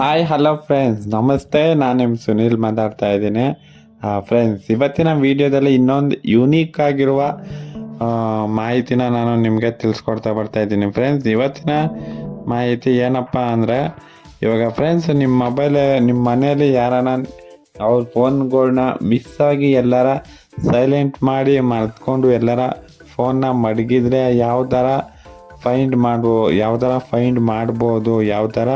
Hi hello friends ನಮಸ್ತೆ. ನಾನು ನಿಮ್ಮ ಸುನೀಲ್ ಮಾತಾಡ್ತಾ ಇದ್ದೀನಿ. ಫ್ರೆಂಡ್ಸ್ ಇವತ್ತಿನ ವಿಡಿಯೋದಲ್ಲಿ ಇನ್ನೊಂದು ಯುನೀಕ್ ಆಗಿರುವ ಮಾಹಿತಿನ ನಾನು ನಿಮಗೆ ತಿಳಿಸ್ಕೊಡ್ತಾ ಬರ್ತಾ ಇದ್ದೀನಿ. ಫ್ರೆಂಡ್ಸ್ ಇವತ್ತಿನ ಮಾಹಿತಿ ಏನಪ್ಪ ಅಂದರೆ, ಇವಾಗ ಫ್ರೆಂಡ್ಸ್ ನಿಮ್ಮ ಮೊಬೈಲ್ ನಿಮ್ಮ ಮನೆಯಲ್ಲಿ ಯಾರನ್ನ ಅವ್ರ ಫೋನ್ಗಳನ್ನ ಮಿಸ್ ಆಗಿ ಎಲ್ಲರ ಸೈಲೆಂಟ್ ಮಾಡಿ ಮರ್ತ್ಕೊಂಡು ಎಲ್ಲರ ಫೋನ್ನ ಮಡಗಿದ್ರೆ ಯಾವ ಥರ ಫೈಂಡ್ ಮಾಡ್ಬೋ ಯಾವ ಥರ ಫೈಂಡ್ ಮಾಡ್ಬೋದು, ಯಾವ ಥರ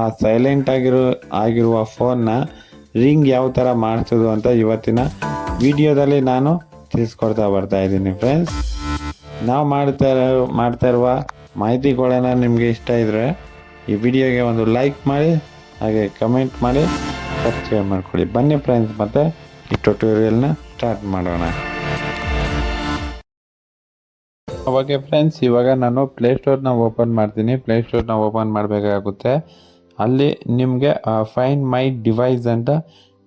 ಆ ಸೈಲೆಂಟ್ ಆಗಿರೋ, ಆಗಿರುವ ಫೋನ್ನ ರಿಂಗ್ ಯಾವ ಥರ ಮಾಡಿಸೋದು ಅಂತ ಇವತ್ತಿನ ವಿಡಿಯೋದಲ್ಲಿ ನಾನು ತಿಳಿಸ್ಕೊಡ್ತಾ ಬರ್ತಾ ಇದ್ದೀನಿ ಫ್ರೆಂಡ್ಸ್ ನಾವು ಮಾಡ್ತಾ ಇರೋ, ಮಾಡ್ತಾ ಇರುವ ಮಾಹಿತಿಗಳನ್ನ ನಿಮಗೆ ಇಷ್ಟ ಇದ್ದರೆ ಈ ವಿಡಿಯೋಗೆ ಒಂದು ಲೈಕ್ ಮಾಡಿ, ಹಾಗೆ ಕಮೆಂಟ್ ಮಾಡಿ ಸಬ್ಸ್ಕ್ರೈಬ್ ಮಾಡ್ಕೊಳ್ಳಿ. ಬನ್ನಿ ಫ್ರೆಂಡ್ಸ್ ಮತ್ತು ಈ ಟ್ಯುಟೋರಿಯಲ್ನ ಸ್ಟಾರ್ಟ್ ಮಾಡೋಣ. ಓಕೆ ಫ್ರೆಂಡ್ಸ್ ಇವಾಗ ನಾನು ಪ್ಲೇಸ್ಟೋರ್ನ ಓಪನ್ ಮಾಡ್ತೀನಿ. ಪ್ಲೇಸ್ಟೋರ್ನ ಓಪನ್ ಮಾಡಬೇಕಾಗುತ್ತೆ. ಅಲ್ಲಿ ನಿಮಗೆ ಫೈನ್ ಮೈ ಡಿವೈಸ್ ಅಂತ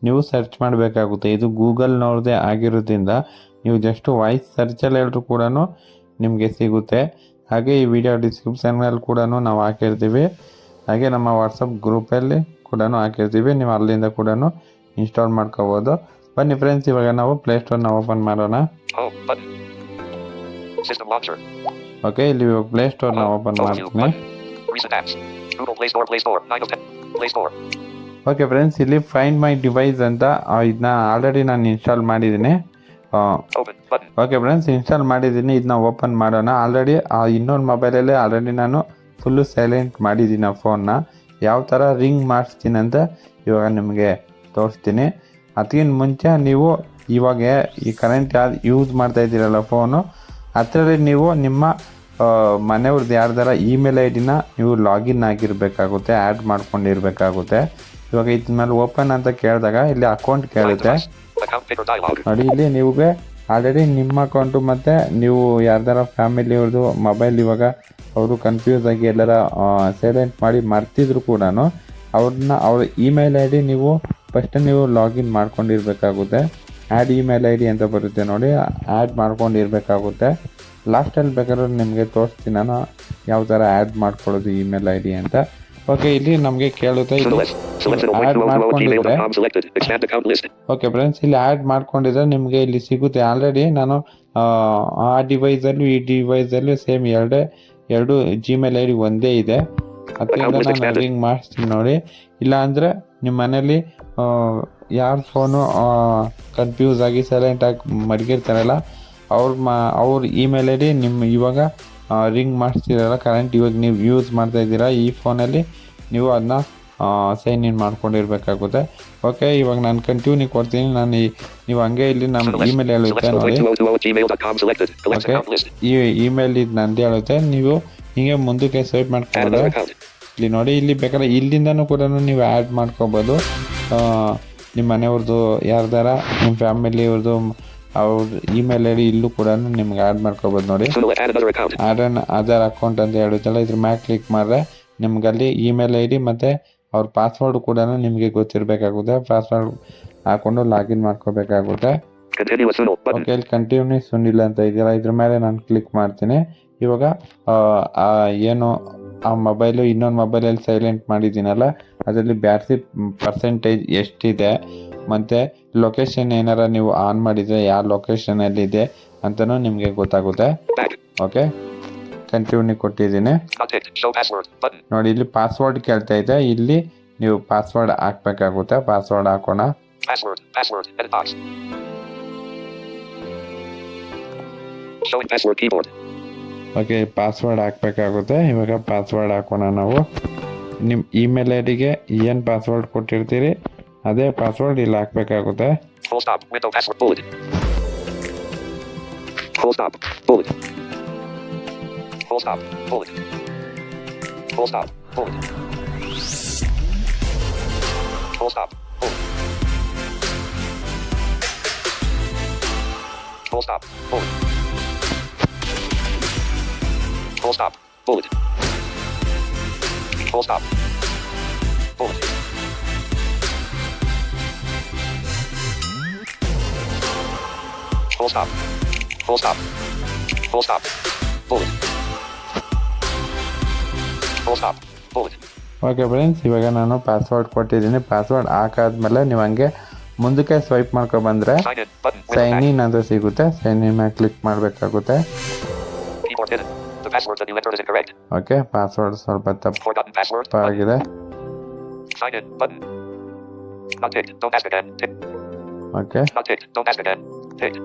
ನೀವು ಸರ್ಚ್ ಮಾಡಬೇಕಾಗುತ್ತೆ. ಇದು ಗೂಗಲ್ನವ್ರದೇ ಆಗಿರೋದ್ರಿಂದ ನೀವು ಜಸ್ಟ್ ವಾಯ್ಸ್ ಸರ್ಚಲ್ಲಿ ಹೇಳಿದ್ರು ಕೂಡ ನಿಮಗೆ ಸಿಗುತ್ತೆ. ಹಾಗೆ ಈ ವಿಡಿಯೋ ಡಿಸ್ಕ್ರಿಪ್ಷನ್ನಲ್ಲಿ ಕೂಡ ನಾವು ಹಾಕಿರ್ತೀವಿ. ಹಾಗೆ ನಮ್ಮ ವಾಟ್ಸಪ್ ಗ್ರೂಪಲ್ಲಿ ಕೂಡ ಹಾಕಿರ್ತೀವಿ. ನೀವು ಅಲ್ಲಿಂದ ಕೂಡ ಇನ್ಸ್ಟಾಲ್ ಮಾಡ್ಕೋಬೋದು. ಬನ್ನಿ ಫ್ರೆಂಡ್ಸ್ ಇವಾಗ ನಾವು ಪ್ಲೇಸ್ಟೋರ್ನ ಓಪನ್ ಮಾಡೋಣ. System launcher. ಓಕೆ ಇಲ್ಲಿ ಪ್ಲೇ ಸ್ಟೋರ್ನ ಓಪನ್ Overview ಮಾಡ್ತೀನಿ. Recent apps. Google Play Store. Play Store. 9 of 10. Play Store. Okay friends ಇಲ್ಲಿ ಫೈಂಡ್ ಮೈ ಡಿವೈಸ್ ಅಂತ ಇದನ್ನ ಆಲ್ರೆಡಿ ನಾನು ಇನ್ಸ್ಟಾಲ್ ಮಾಡಿದ್ದೀನಿ Open button. Okay friends install ಮಾಡಿದ್ದೀನಿ ಇದನ್ನ ಓಪನ್ ಮಾಡೋಣ ಆಲ್ರೆಡಿ ಇನ್ನೊಂದು ಮೊಬೈಲಲ್ಲೇ ಆಲ್ರೆಡಿ ನಾನು ಫುಲ್ಲು ಸೈಲೆಂಟ್ ಮಾಡಿದ್ದೀನಿ ಆ ಫೋನ್ನ ಯಾವ ಥರ ರಿಂಗ್ ಮಾಡಿಸ್ತೀನಿ ಅಂತ ಇವಾಗ ನಿಮಗೆ ತೋರಿಸ್ತೀನಿ ಅದಕ್ಕಿಂತ ಮುಂಚೆ ನೀವು ಇವಾಗ ಈ ಕರೆಂಟ್ ಯಾವ್ದು ಯೂಸ್ ಮಾಡ್ತಾ ಇದ್ದೀರಲ್ಲ ಫೋನು ಅದರಲ್ಲಿ ನೀವು ನಿಮ್ಮ ಮನೆಯವ್ರದ್ದು ಯಾರ್ದಾರ ಇಮೇಲ್ ಐ ಡಿನ ನೀವು ಲಾಗಿನ್ ಆಗಿರಬೇಕಾಗುತ್ತೆ ಆ್ಯಡ್ ಮಾಡ್ಕೊಂಡಿರಬೇಕಾಗುತ್ತೆ ಇವಾಗ ಇದ್ರ ಮೇಲೆ ಓಪನ್ ಅಂತ ಕೇಳಿದಾಗ ಇಲ್ಲಿ ಅಕೌಂಟ್ ಕೇಳುತ್ತೆ. ನೋಡಿ, ಇಲ್ಲಿ ನಿಮಗೆ ಆಲ್ರೆಡಿ ನಿಮ್ಮ ಅಕೌಂಟು ಮತ್ತು ನೀವು ಯಾರ್ದಾರ ಫ್ಯಾಮಿಲಿಯವ್ರದ್ದು ಮೊಬೈಲ್ ಇವಾಗ ಅವರು ಕನ್ಫ್ಯೂಸ್ ಆಗಿ ಎಲ್ಲರ ಸೈಲೆಂಟ್ ಮಾಡಿ ಮರ್ತಿದ್ರು ಕೂಡ ಅವ್ರನ್ನ ಅವ್ರ ಇಮೇಲ್ ಐ ಡಿ ನೀವು ಫಸ್ಟ್ ನೀವು ಲಾಗಿನ್ ಮಾಡ್ಕೊಂಡಿರ್ಬೇಕಾಗುತ್ತೆ ಆ್ಯಡ್ ಇಮೇಲ್ ಐ ಡಿ ಅಂತ ಬರುತ್ತೆ ನೋಡಿ ಆ್ಯಡ್ ಮಾಡ್ಕೊಂಡಿರ್ಬೇಕಾಗುತ್ತೆ. ಲಾಸ್ಟಲ್ಲಿ ಬೇಕಾದ್ರೆ ನಿಮಗೆ ತೋರಿಸ್ತೀನಿ ನಾನು ಯಾವ ಥರ ಆ್ಯಡ್ ಮಾಡ್ಕೊಳ್ಳೋದು ಇಮೇಲ್ ಐ ಡಿ ಅಂತ. ಓಕೆ ಇಲ್ಲಿ ನಮಗೆ ಕೇಳುತ್ತೆ. ಓಕೆ ಫ್ರೆಂಡ್ಸ್ ಇಲ್ಲಿ ಆ್ಯಡ್ ಮಾಡ್ಕೊಂಡಿದ್ರೆ ನಿಮಗೆ ಇಲ್ಲಿ ಸಿಗುತ್ತೆ. ಆಲ್ರೆಡಿ ನಾನು ಆ, ಡಿವೈಸಲ್ಲೂ ಈ ಡಿವೈಸಲ್ಲೂ ಸೇಮ್ ಎರಡೇ ಎರಡು ಜಿಮೇಲ್ ಐ ಡಿ ಒಂದೇ ಇದೆ. ಅದರಿಂದ ನಾನು ಲಿಂಕ್ ಮಾಡಿಸ್ತೀನಿ ನೋಡಿ. ಇಲ್ಲ ಅಂದರೆ ನಿಮ್ಮ ಮನೇಲಿ ಯಾರ ಫೋನು ಕನ್ಫ್ಯೂಸ್ ಆಗಿ ಸೈಲೆಂಟ್ ಆಗಿ ಮಡಗಿರ್ತಾರಲ್ಲ ಅವ್ರ ಮಾ ಅವ್ರ ಇಮೇಲ್ ಐ ಡಿ ನಿಮ್ಮ ಇವಾಗ ರಿಂಗ್ ಮಾಡಿಸ್ತಿರಲ್ಲ ಕರೆಂಟ್ ಇವಾಗ ನೀವು ಯೂಸ್ ಮಾಡ್ತಾ ಇದ್ದೀರಾ ಈ ಫೋನಲ್ಲಿ ನೀವು ಅದನ್ನ ಸೈನ್ ಇನ್ ಮಾಡ್ಕೊಂಡಿರ್ಬೇಕಾಗುತ್ತೆ ಓಕೆ ಇವಾಗ ನಾನು ಕಂಟಿನ್ಯೂ ಕೊಡ್ತೀನಿ ನಾನು ಈ ನೀವು ಹಂಗೆ ಇಲ್ಲಿ ನಮ್ಮ. ಇಮೇಲ್ ಹೇಳುತ್ತೆ ನೋಡಿ 2020 gmail.com selected. Collect Okay. account list. ಈ ಇಮೇಲ್ ಇದು ನಂದು ಹೇಳುತ್ತೆ ನೀವು ಹೀಗೆ ಮುಂದಕ್ಕೆ ಸ್ವೈಪ್ ಮಾಡ್ಕೊಬೋದು ಇಲ್ಲಿ ನೋಡಿ ಇಲ್ಲಿ ಬೇಕಾದ್ರೆ ಇಲ್ಲಿಂದನೂ ಕೂಡ ನೀವು ಆ್ಯಡ್ ಮಾಡ್ಕೋಬೋದು ನಿಮ್ಮ ಮನೆಯವ್ರದ್ದು ಯಾರ್ದಾರ ನಿಮ್ಮ ಫ್ಯಾಮಿಲಿಯವ್ರದ್ದು ಅವ್ರ ಇಮೇಲ್ ಐ ಡಿ ಇಲ್ಲೂ ಕೂಡ ನಿಮ್ಗೆ ಆ್ಯಡ್ ಮಾಡ್ಕೋಬೋದು ನೋಡಿ. ಆ್ಯಡ್ ಅನ್ ಆಧಾರ್ ಅಕೌಂಟ್ ಅಂತ ಹೇಳುತ್ತಲ್ಲ ಇದ್ರ ಮ್ಯಾಲೆ ಕ್ಲಿಕ್ ಮಾಡಿದ್ರೆ ನಿಮ್ಗೆ ಅಲ್ಲಿ ಇಮೇಲ್ ಐ ಡಿ ಮತ್ತು ಅವ್ರ ಪಾಸ್ವರ್ಡ್ ಕೂಡ ನಿಮಗೆ ಗೊತ್ತಿರಬೇಕಾಗುತ್ತೆ ಪಾಸ್ವರ್ಡ್ ಹಾಕೊಂಡು ಲಾಗಿನ್ ಮಾಡ್ಕೋಬೇಕಾಗುತ್ತೆ. ಓಕೆ ಇಲ್ಲಿ ಕಂಟಿನ್ಯೂ ಸುನಿಲ್ ಅಂತ ಇದೆಯಲ್ಲ ಇದ್ರ ಮೇಲೆ ನಾನು ಕ್ಲಿಕ್ ಮಾಡ್ತೀನಿ ಇವಾಗ ಏನು ಆ ಮೊಬೈಲು ಇನ್ನೊಂದು ಮೊಬೈಲಲ್ಲಿ ಸೈಲೆಂಟ್ ಮಾಡಿದ್ದೀನಲ್ಲ, ಅದರಲ್ಲಿ ಬ್ಯಾಟ್ರಿ ಪರ್ಸೆಂಟೇಜ್ ಎಷ್ಟಿದೆ, ಮತ್ತು ಲೊಕೇಶನ್ ಏನಾರ ನೀವು ಆನ್ ಮಾಡಿದರೆ ಯಾವ ಲೊಕೇಶನಲ್ಲಿ ಇದೆ ಅಂತಲೂ ನಿಮಗೆ ಗೊತ್ತಾಗುತ್ತೆ ಓಕೆ ಕಂಟಿನ್ಯೂ ಕೊಟ್ಟಿದ್ದೀನಿ. ನೋಡಿ, ಇಲ್ಲಿ ಪಾಸ್ವರ್ಡ್ ಕೇಳ್ತಾ ಇದೆ ಇಲ್ಲಿ ನೀವು ಪಾಸ್ವರ್ಡ್ ಹಾಕ್ಬೇಕಾಗುತ್ತೆ ಪಾಸ್ವರ್ಡ್ ಹಾಕೋಣ. Showing password keyboard. Okay password ಹಾಕ್ಬೇಕಾಗುತ್ತೆ. ಇವಾಗ ಪಾಸ್ವರ್ಡ್ ಹಾಕೋಣ ನಾವು. ನಿಮ್ಮ ಇಮೇಲ್ ಐ ಡಿಗೆ ಏನು ಪಾಸ್ವರ್ಡ್ ಕೊಟ್ಟಿರ್ತೀರಿ? ಅದೇ ಪಾಸ್ವರ್ಡ್ ಇಲ್ಲಿ ಹಾಕ್ಬೇಕಾಗುತ್ತೆ. Full stop. Window Full stop. Bullet. Full stop. Bullet. Full stop. Bullet. Full stop. Full. Full stop. Bullet. Full stop. Bullet. Full stop. Bullet. Full stop. Full stop. Full stop. Bullet. Full stop. Bullet. Okay friends ಇವಾಗ ನಾನು password ಕೊಟ್ಟಿದ್ದೀನಿ password ಹಾಕಾದ್ಮೇಲೆ ನೀವು ಹಂಗೆ ಮುಂದಕ್ಕೆ swipe ಮಾಡ್ಕೊ ಬಂದರೆ Sign in button. with sign back. In ಅಂತ ಸಿಗುತ್ತೆ ಸೈನ್ ಇನ್ ಮೇಲೆ ಕ್ಲಿಕ್ ಮಾಡಬೇಕಾಗುತ್ತೆ Keyboard hidden. The password that you entered is incorrect. Okay password ಸ್ವಲ್ಪ Forgotten password. Button. ತಪ್ಪಾಗಿದೆ Sign in button. Not ticked. Don't ask again. Tick. Okay Not ticked. Don't ask again. Ticked.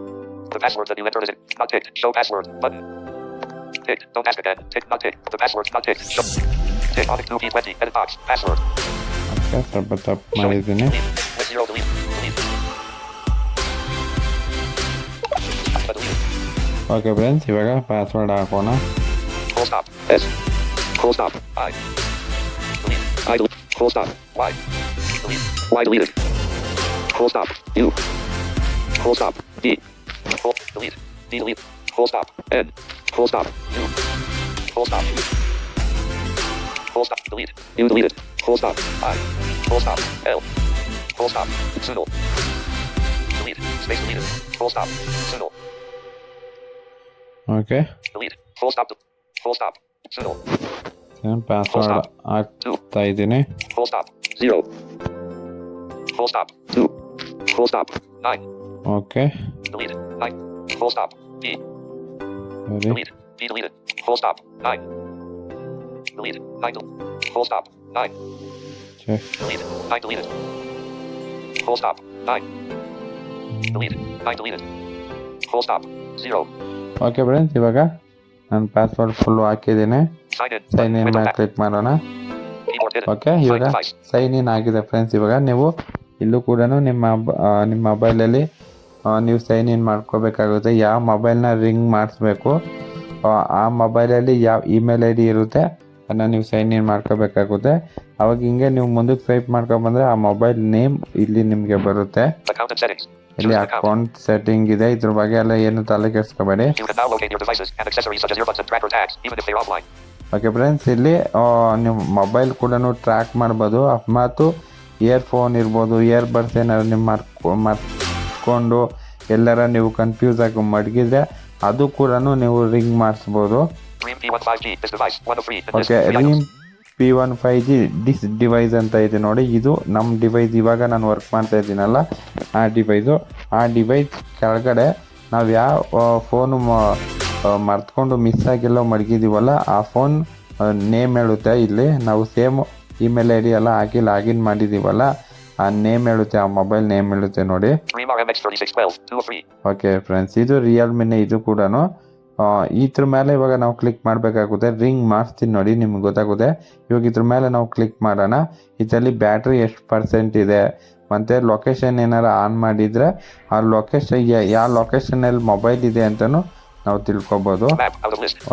The password that you entered is in- not ticked. Show password button. Ticked. Don't ask again. Tick. Not ticked. The password's not ticked. Show. Tick. Onyx 2P20. Edit box. Password. Okay ಸ್ವಲ್ಪ ತಪ್ಪು Show it. ಮಾಡಿದ್ದೀನಿ Delete. With zero. Delete. Delete. Uh, delete. Okay friends ಇವಾಗ password ಹಾಕೋಣ Full stop. S. Full stop. I. Delete. I delete. Full stop. Y. Delete. Y deleted. Full stop. U. Full stop. D. Full. Delete. D delete. Full stop. N. Full stop. U. Full stop. Full stop. Delete. U deleted. Full stop. I. Full stop. L. Full stop. Pseudo. Delete. Space deleted. Full stop. Pseudo. Okay Delete. Full stop. Full stop. Pseudo. Password ಹಾಕ್ತಾ ಇದ್ದೀನಿ Full stop. Zero. Full stop. Two. Full stop. Nine. Okay Delete. Nine. Full stop. D. ಸರಿ Delete. D deleted. Full stop. Nine. Delete. Nine. Del- full stop. Nine. Check Delete. Nine deleted. Full stop. Nine. Delete. Nine deleted. Full stop. Zero. Okay friends ಇವಾಗ ನಾನು password full ಹಾಕಿದ್ದೀನಿ. Sign in ಮೇಲೆ. Click ಮಾಡೋಣ. Okay ಇವಾಗ sign in ಆಗಿದೆ friends ಇವಾಗ ನೀವು ಇಲ್ಲೂ ಕೂಡ ನಿಮ್ಮ ನಿಮ್ಮ ಮೊಬೈಲಲ್ಲಿ ನೀವು ಸೈನ್ ಇನ್ ಮಾಡ್ಕೋಬೇಕಾಗುತ್ತೆ. ಯಾವ ಮೊಬೈಲ್ನ ರಿಂಗ್ ಮಾಡಿಸ್ಬೇಕು ಆ ಮೊಬೈಲಲ್ಲಿ ಯಾವ ಇಮೇಲ್ ಐ ಡಿ ಇರುತ್ತೆ ಅದನ್ನ ನೀವು ಸೈನ್ ಇನ್ ಮಾಡ್ಕೋಬೇಕಾಗುತ್ತೆ. ಅವಾಗ ಹಿಂಗೆ ನೀವು ಮುಂದಕ್ಕೆ ಸ್ವೈಪ್ ಮಾಡ್ಕೊಬಂದ್ರೆ ಆ ಮೊಬೈಲ್ ನೇಮ್ ಇಲ್ಲಿ ನಿಮಗೆ ಬರುತ್ತೆ. ಇಲ್ಲಿ ಅಕೌಂಟ್ ಸೆಟ್ಟಿಂಗ್ ಇದೆ ಇದ್ರ ಬಗ್ಗೆ ಎಲ್ಲ ಏನು ತಲೆ ಕೆಡಿಸ್ಕೊಬೇಡಿ. ಓಕೆ ಫ್ರೆಂಡ್ಸ್ ಇಲ್ಲಿ ನಿಮ್ಮ ಮೊಬೈಲ್ ಕೂಡ ಟ್ರ್ಯಾಕ್ ಮಾಡ್ಬೋದು. ಅಪ್ ಮಾತು ಇಯರ್ ಫೋನ್ ಇರ್ಬೋದು ಇಯರ್ ಬಡ್ಸ್ ಏನಾರು ನಿಮ್ಮ ಮರ್ಕ್ ಮರ್ಕೊಂಡು ಎಲ್ಲರ ನೀವು ಕನ್ಫ್ಯೂಸ್ ಆಗಿ ಮಡಗಿದ್ರೆ ಅದು ಕೂಡ ನೀವು ರಿಂಗ್ ಮಾಡಿಸ್ಬೋದು. P one five G this device ಅಂತ ಇದೆ ನೋಡಿ ಇದು ನಮ್ಮ ಡಿವೈಸ್ ಇವಾಗ ನಾನು ವರ್ಕ್ ಮಾಡ್ತಾ ಇದ್ದೀನಲ್ಲ ಆ ಡಿವೈಸು ಆ ಡಿವೈಸ್ ಕೆಳಗಡೆ ನಾವು ಯಾವ ಫೋನು ಮರ್ತ್ಕೊಂಡು ಮಿಸ್ ಆಗಿಲ್ಲ ಮಡಗಿದ್ದೀವಲ್ಲ ಆ ಫೋನ್ ನೇಮ್ ಹೇಳುತ್ತೆ ಇಲ್ಲಿ ನಾವು ಸೇಮ್ ಇಮೇಲ್ ಐ ಡಿ ಎಲ್ಲ ಹಾಕಿ ಲಾಗಿನ್ ಮಾಡಿದ್ದೀವಲ್ಲ ಆ ನೇಮ್ ಹೇಳುತ್ತೆ ಆ ಮೊಬೈಲ್ ನೇಮ್ ಹೇಳುತ್ತೆ ನೋಡಿ Dream RMX3612. Two of three. Okay friends ಇದು ರಿಯಲ್ಮಿನೇ ಇದು ಕೂಡ ಇದ್ರ ಮೇಲೆ ಇವಾಗ ನಾವು ಕ್ಲಿಕ್ ಮಾಡಬೇಕಾಗುತ್ತೆ ರಿಂಗ್ ಮಾಡಿಸ್ತೀನಿ ನೋಡಿ ನಿಮ್ಗೆ ಗೊತ್ತಾಗುತ್ತೆ ಇವಾಗ ಇದ್ರ ಮೇಲೆ ನಾವು ಕ್ಲಿಕ್ ಮಾಡೋಣ ಇದರಲ್ಲಿ ಬ್ಯಾಟ್ರಿ ಎಷ್ಟು ಪರ್ಸೆಂಟ್ ಇದೆ ಮತ್ತು ಲೊಕೇಶನ್ ಏನಾರು ಆನ್ ಮಾಡಿದರೆ ಆ ಲೊಕೇಶನ್ ಯಾವ ಲೊಕೇಶನಲ್ಲಿ ಮೊಬೈಲ್ ಇದೆ ಅಂತಲೂ ನಾವು ತಿಳ್ಕೊಬೋದು.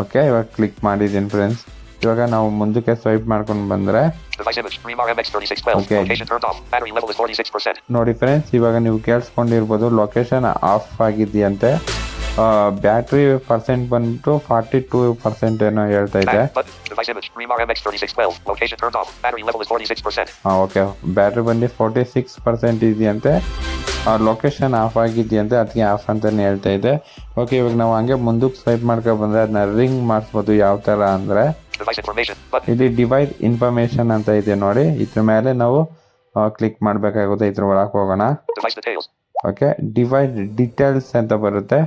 ಓಕೆ ಇವಾಗ ಕ್ಲಿಕ್ ಮಾಡಿದ್ದೀನಿ ಫ್ರೆಂಡ್ಸ್ ಇವಾಗ ನಾವು ಮುಂದಕ್ಕೆ ಸ್ವೈಪ್ ಮಾಡ್ಕೊಂಡು ಬಂದರೆ Device image. Dream RMX3612. Okay. Location turned off. Battery level is 46%. ನೋಡಿ ಫ್ರೆಂಡ್ಸ್ ಇವಾಗ ನೀವು ಕೇಳಿಸ್ಕೊಂಡಿರ್ಬೋದು ಲೊಕೇಶನ್ ಆಫ್ ಆಗಿದೆಯಂತೆ ಬ್ಯಾಟ್ರಿ ಪರ್ಸೆಂಟ್ ಬಂದ್ಬಿಟ್ಟು ಫಾರ್ಟಿ ಟೂ ಪರ್ಸೆಂಟ್ ಏನೋ ಹೇಳ್ತಾ ಇದೆ Back button. Device image. Dream RMX3612. Location turned off. Battery level is 46%. Okay battery ಬಂದು ಫೋರ್ಟಿ ಸಿಕ್ಸ್ ಪರ್ಸೆಂಟ್ ಇದೆಯಂತೆ ಲೊಕೇಶನ್ ಆಫ್ ಆಗಿದೆಯಂತೆ ಅದಕ್ಕೆ ಆಫ್ ಅಂತಲೇ ಹೇಳ್ತಾ ಇದೆ ಓಕೆ ಇವಾಗ ನಾವು ಹಂಗೆ ಮುಂದಕ್ಕೆ ಸ್ವೈಪ್ ಮಾಡ್ಕೊ ಬಂದ್ರೆ ಅದನ್ನ ರಿಂಗ್ ಮಾಡಿಸ್ಬೋದು ಯಾವ ಥರ ಅಂದರೆ. ಇಲ್ಲಿ ಡಿವೈಸ್ ಇನ್ಫಾರ್ಮೇಶನ್ ಅಂತ ಇದೆ ನೋಡಿ ಇದ್ರ ಮೇಲೆ ನಾವು ಕ್ಲಿಕ್ ಮಾಡಬೇಕಾಗುತ್ತೆ ಇದ್ರ ಒಳಗೆ ಹೋಗೋಣ. ಓಕೆ ಡಿವೈಸ್ ಡೀಟೇಲ್ಸ್ ಅಂತ ಬರುತ್ತೆ?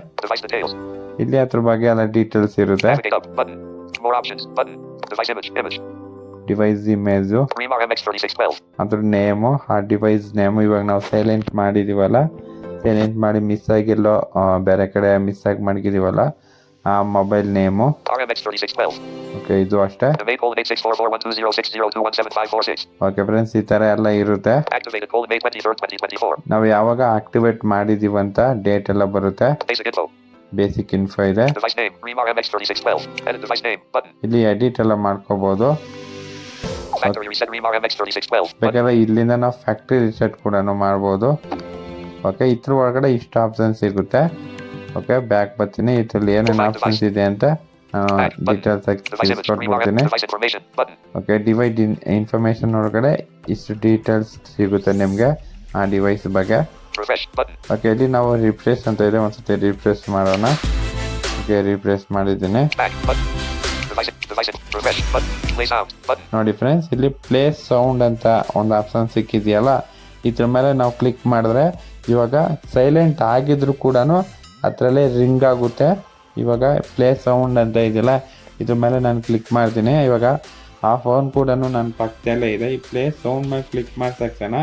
ಇಲ್ಲಿ ಅದ್ರ ಬಗ್ಗೆ ಎಲ್ಲ ಡೀಟೇಲ್ಸ್ ಇರುತ್ತೆ. ಡಿವೈಸ್ ಇಮೇಜು ಅದ್ರ ನೇಮು ಆ ಡಿವೈಸ್ ನೇಮು ಇವಾಗ ನಾವು ಸೈಲೆಂಟ್ ಮಾಡಿದೀವಲ್ಲ. ಸೈಲೆಂಟ್ ಮಾಡಿ ಮಿಸ್ ಆಗಿಲ್ಲೋ ಬೇರೆ ಕಡೆ ಮಿಸ್ ಆಗಿ ಮಡಗಿದೀವಲ್ಲ ಆ ಮೊಬೈಲ್ ನೇಮು RMX3612. ಓಕೆ ಇದು ಅಷ್ಟೇ Domain colon 864412060217546. ಓಕೆ ಫ್ರೆಂಡ್ಸ್ ಈ ತರ ಎಲ್ಲ ಇರುತ್ತೆ Activated colon May 23rd, 2024. ನಾವು ಯಾವಾಗ ಆಕ್ಟಿವೇಟ್ ಮಾಡಿದೀವಂತ ಡೇಟ್ ಎಲ್ಲ ಬರುತ್ತೆ ಬೇಸಿಕ್ ಇನ್ಫೋ ಇದೆ Device name. Dream RMX3612. Edit device name. Button. ಇಲ್ಲಿ ಎಡಿಟ್ ಎಲ್ಲ ಮಾಡ್ಕೋಬಹುದು Factory reset Remar MX3612. Button. ಬೇಕಾದ್ರೆ ಇಲ್ಲಿಂದ ನಾವು ಫ್ಯಾಕ್ಟ್ರಿ ರಿಸೆಟ್ ಕೂಡ ಮಾಡ್ಬೋದು ಓಕೆ ಇದ್ರ ಒಳಗಡೆ ಇಷ್ಟು ಆಪ್ಷನ್ ಸಿಗುತ್ತೆ ಓಕೆ ಬ್ಯಾಕ್ ಬರ್ತೀನಿ. ಇದ್ರಲ್ಲಿ ಏನೇನು ಆಪ್ಷನ್ಸ್ ಇದೆ ಅಂತ ಡೀಟೇಲ್ಸ್ ಆಗಿ. ಓಕೆ ಡಿವೈಡ್ ಇನ್ಫಾರ್ಮೇಶನ್ ಒಳಗಡೆ ಇಷ್ಟು ಡೀಟೇಲ್ಸ್ ಸಿಗುತ್ತೆ ನಿಮಗೆ ಆ ಡಿವೈಸ್ ಬಗ್ಗೆ. ಓಕೆ ಇಲ್ಲಿ ನಾವು ರಿಪ್ಲೇಸ್ ಅಂತ ಇದೆ. ಒಂದ್ಸತಿ ರಿಪ್ಲೇಸ್ ಮಾಡೋಣ. ಓಕೆ ರಿಪ್ಲೇಸ್ ಮಾಡಿದ್ದೀನಿ. ನೋಡಿ ಫ್ರೆಂಡ್ಸ್ ಇಲ್ಲಿ ಪ್ಲೇ ಸೌಂಡ್ ಅಂತ ಒಂದು ಆಪ್ಷನ್ ಸಿಕ್ಕಿದೆಯಲ್ಲ ಇದ್ರ ಮೇಲೆ ನಾವು ಕ್ಲಿಕ್ ಮಾಡಿದ್ರೆ ಇವಾಗ ಸೈಲೆಂಟ್ ಆಗಿದ್ರು ಕೂಡ ಅದರಲ್ಲೇ ರಿಂಗ್ ಆಗುತ್ತೆ. ಇವಾಗ ಪ್ಲೇ ಸೌಂಡ್ ಅಂತ ಇದೆಯಲ್ಲ ಇದ್ರ ಮೇಲೆ ನಾನು ಕ್ಲಿಕ್ ಮಾಡ್ತೀನಿ. ಇವಾಗ ಆ ಫೋನ್ ಕೂಡ ನನ್ನ ಪಕ್ಕದಲ್ಲೇ ಇದೆ. ಈ ಪ್ಲೇ ಸೌಂಡ್ ಮೇಲೆ ಕ್ಲಿಕ್ ಮಾಡಿ ತಕ್ಷಣ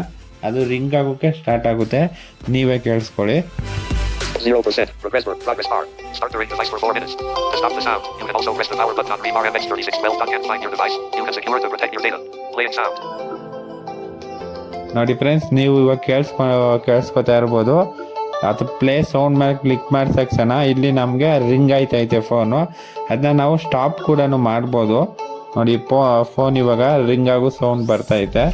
ಅದು ರಿಂಗ್ ಆಗೋಕ್ಕೆ ಸ್ಟಾರ್ಟ್ ಆಗುತ್ತೆ. ನೀವೇ ಕೇಳಿಸ್ಕೊಳ್ಳಿ. ನೋಡಿ ಫ್ರೆಂಡ್ಸ್ ನೀವು ಇವಾಗ ಕೇಳಿಸ್ಕೊ ಕೇಳಿಸ್ಕೊತಾ ಇರ್ಬೋದು. ಅದು ಪ್ಲೇ ಸೌಂಡ್ ಮೇಲೆ ಕ್ಲಿಕ್ ಮಾಡಿದ ತಕ್ಷಣ ಇಲ್ಲಿ ನಮಗೆ ರಿಂಗ್ ಆಯ್ತೈತೆ ಫೋನು ಅದನ್ನ ನಾವು ಸ್ಟಾಪ್ ಕೂಡ ಮಾಡ್ಬೋದು. ನೋಡಿ ಫೋನ್ ಇವಾಗ ರಿಂಗ್ ಆಗೋ ಸೌಂಡ್ ಬರ್ತೈತೆ.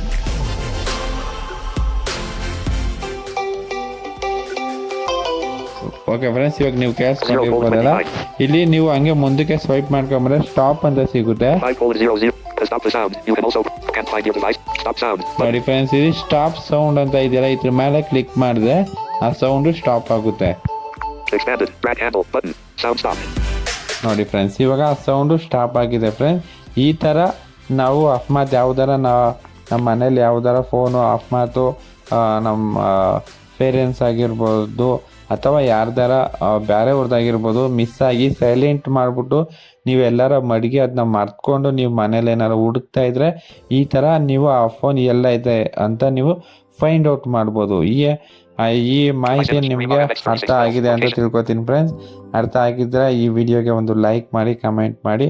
ಓಕೆ ಫ್ರೆಂಡ್ಸ್ ಇವಾಗ ನೀವು ಕೇಳಿಸ್ಕೊಂಡಿರ್ಬೋದಲ್ಲ ಇಲ್ಲಿ ನೀವು ಹಂಗೆ ಮುಂದಕ್ಕೆ ಸ್ವೈಪ್ ಮಾಡ್ಕೊಂಡ್ರೆ ಸ್ಟಾಪ್ ಅಂತ ಸಿಗುತ್ತೆ. 5 sound 0 0. To stop the sound, you can also can find your device. Stop sound. Button. ನೋಡಿ ಫ್ರೆಂಡ್ಸ್ ಇದು ಸ್ಟಾಪ್ ಸೌಂಡ್ ಅಂತ ಇದೆಯಲ್ಲ ಇದ್ರ ಮೇಲೆ ಕ್ಲಿಕ್ ಮಾಡಿದ್ರೆ ಆ ಸೌಂಡ್ ಸ್ಟಾಪ್ ಆಗುತ್ತೆ. ನೋಡಿ ಫ್ರೆಂಡ್ಸ್ ಇವಾಗ ಆ ಸೌಂಡು ಸ್ಟಾಪ್ ಆಗಿದೆ ಫ್ರೆಂಡ್ಸ್ ಈ ಥರ ನಾವು ಅಕಸ್ಮಾತ್ ಯಾವ್ದಾರ ನಾ ನಮ್ಮ ಮನೇಲಿ ಯಾವ್ದಾರ ಫೋನು ಅಕಸ್ಮಾತು ನಮ್ಮ ಪೇರೆಂಟ್ಸ್ ಆಗಿರ್ಬೋದು ಅಥವಾ ಯಾರ್ದಾರ ಬೇರೆಯವ್ರದ್ದಾಗಿರ್ಬೋದು ಮಿಸ್ ಆಗಿ ಸೈಲೆಂಟ್ ಮಾಡಿಬಿಟ್ಟು ನೀವೆಲ್ಲರ ಮಡಿಗೆ ಅದನ್ನ ಮರ್ತ್ಕೊಂಡು ನೀವು ಮನೇಲಿ ಏನಾರು ಹುಡುಕ್ತಾ ಇದ್ರೆ ಈ ಥರ ನೀವು ಆ ಫೋನ್ ಎಲ್ಲ ಇದೆ ಅಂತ ನೀವು ಫೈಂಡ್ ಔಟ್ ಮಾಡ್ಬೋದು. ಈ ಈ ಮಾಹಿತಿ ನಿಮಗೆ ಅರ್ಥ ಆಗಿದೆ ಅಂತ ತಿಳ್ಕೊತೀನಿ ಫ್ರೆಂಡ್ಸ್ ಅರ್ಥ ಆಗಿದ್ರೆ ಈ ವಿಡಿಯೋಗೆ ಒಂದು ಲೈಕ್ ಮಾಡಿ ಕಮೆಂಟ್ ಮಾಡಿ.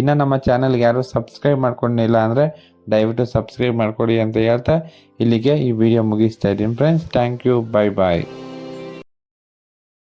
ಇನ್ನು ನಮ್ಮ ಚಾನಲ್ಗೆ ಯಾರು ಸಬ್ಸ್ಕ್ರೈಬ್ ಮಾಡ್ಕೊಂಡಿಲ್ಲ ಅಂದರೆ ದಯವಿಟ್ಟು ಸಬ್ಸ್ಕ್ರೈಬ್ ಮಾಡ್ಕೊಡಿ ಅಂತ ಹೇಳ್ತಾ ಇಲ್ಲಿಗೆ ಈ ವಿಡಿಯೋ ಮುಗಿಸ್ತಾ ಇದ್ದೀನಿ friends thank you bye bye